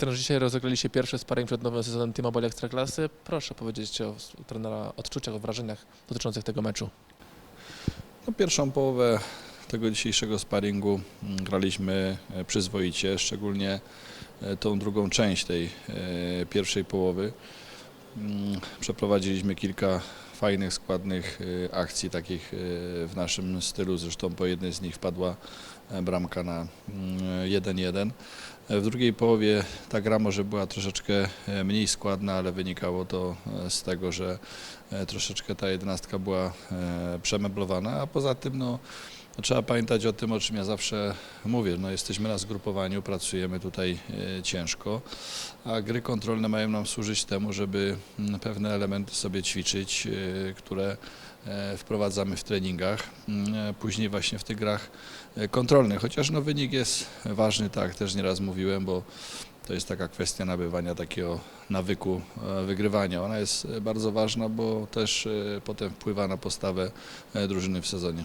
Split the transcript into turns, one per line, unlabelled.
Trenerzy dzisiaj rozegrali się pierwszy sparring przed nowym sezonem T-Mobile Ekstraklasy. Proszę powiedzieć o trenera odczuciach, o wrażeniach dotyczących tego meczu.
No, pierwszą połowę tego dzisiejszego sparingu mm, graliśmy e, przyzwoicie, szczególnie e, tą drugą część tej e, pierwszej połowy. Mm, Przeprowadziliśmy kilka fajnych, składnych akcji takich w naszym stylu, zresztą po jednej z nich wpadła bramka na mm, 1-1. E, W drugiej połowie ta gra może była troszeczkę e, mniej składna, ale wynikało to e, z tego, że troszeczkę ta jedenastka była przemeblowana, a poza tym no, no, trzeba pamiętać o tym, o czym ja zawsze mówię. No, jesteśmy na zgrupowaniu, pracujemy tutaj e, ciężko, a gry kontrolne mają nam służyć temu, żeby mm, pewne elementy sobie ćwiczyć, e, które e, wprowadzamy w treningach, mm, później właśnie w tych grach kontrolnych. Chociaż no, wynik jest ważny, tak, też nieraz mówiłem, bo to jest taka kwestia nabywania takiego nawyku wygrywania. Ona jest bardzo ważna, bo też potem wpływa na postawę drużyny w sezonie.